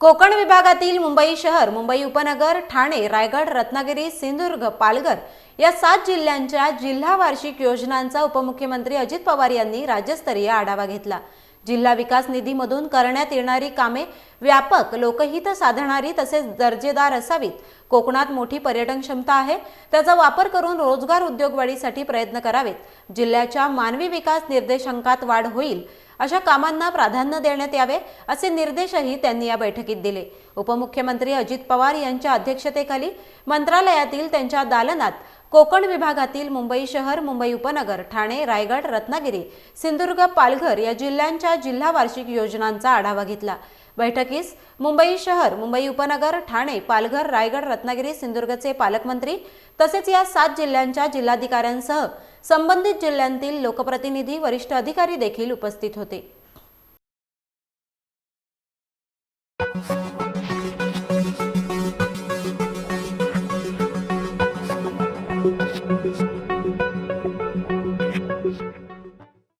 कोकण विभागातील मुंबई शहर मुंबई उपनगर ठाणे रायगड रत्नागिरी सिंधुदुर्ग पालघर या सात जिल्ह्यांच्या जिल्हा वार्षिक योजनांचा उपमुख्यमंत्री अजित पवार यांनी राज्यस्तरीय आढावा घेतला. जिल्हा विकास निधीमधून करण्यात येणारी कामे व्यापक लोकहित साधणारी तसेच दर्जेदार असावीत. कोकणात मोठी पर्यटन क्षमता आहे. त्याचा वापर करून रोजगार उद्योगवाढीसाठी प्रयत्न करावेत. जिल्ह्याच्या मानवी विकास निर्देशांकात वाढ होईल अशा कामांना प्राधान्य देण्यात यावे असे निर्देशही त्यांनी या बैठकीत दिले. उपमुख्यमंत्री अजित पवार यांच्या अध्यक्षतेखाली मंत्रालयातील त्यांच्या दालनात कोकण विभागातील मुंबई शहर मुंबई उपनगर ठाणे रायगड रत्नागिरी सिंधुदुर्ग पालघर या जिल्ह्यांच्या जिल्हा वार्षिक योजनांचा आढावा घेतला. बैठकीस मुंबई शहर मुंबई उपनगर ठाणे पालघर रायगड रत्नागिरी सिंधुदुर्गचे पालकमंत्री तसेच या सात जिल्ह्यांच्या जिल्हाधिकाऱ्यांसह संबंधित जिल्ह्यांतील लोकप्रतिनिधी वरिष्ठ अधिकारी देखील उपस्थित होते.